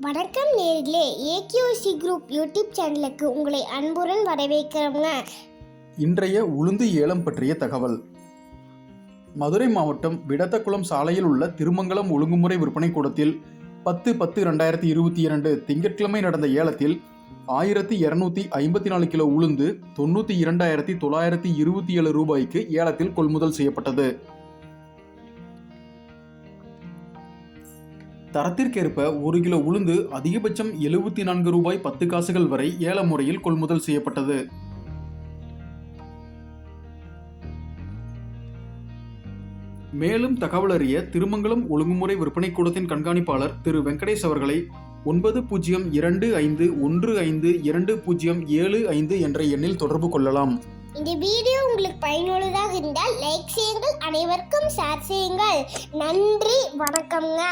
வணக்கம் நேர்களே ஏகியூசி group YouTube சேனலுக்கு உங்களை அன்புடன் வரவேற்கிறோங்க. இன்றைய உளுந்து ஏலம் பற்றிய தகவல். மதுரை மாவட்டம் விடத்தக்குளம் சாலையில் உள்ள திருமங்கலம் ஒழுங்குமுறை விற்பனை கூடத்தில் பத்து பத்து ரெண்டாயிரத்தி இருபத்தி இரண்டு திங்கட்கிழமை நடந்த ஏலத்தில் ஆயிரத்தி இரநூத்தி ஐம்பத்தி நாலு கிலோ உளுந்து தொண்ணூற்றி இரண்டாயிரத்தி தொள்ளாயிரத்தி இருபத்தி ஏழு ரூபாய்க்கு ஏலத்தில் கொள்முதல் செய்யப்பட்டது. தரத்திற்கேற்ப ஒரு கிலோ உளுந்து அதிகபட்சம் எழுபத்தி நான்கு ரூபாய் பத்து காசுகள் வரை ஏல முறையில் கொள்முதல் செய்யப்பட்டது. மேலும் தகவல் அறிய திருமங்கலம் ஒழுங்குமுறை விற்பனை கூடத்தின் கண்காணிப்பாளர் திரு வெங்கடேஷ் அவர்களை ஒன்பது பூஜ்ஜியம் இரண்டு ஐந்து ஒன்று ஐந்து இரண்டு பூஜ்ஜியம் ஏழு ஐந்து என்ற எண்ணில் தொடர்பு கொள்ளலாம். இந்த வீடியோ உங்களுக்கு பயனுள்ளதாக இருந்தால் லைக் செய்யுங்கள் அனைவருக்கும் ஷேர் செய்யுங்கள். நன்றி வணக்கம்ங்க.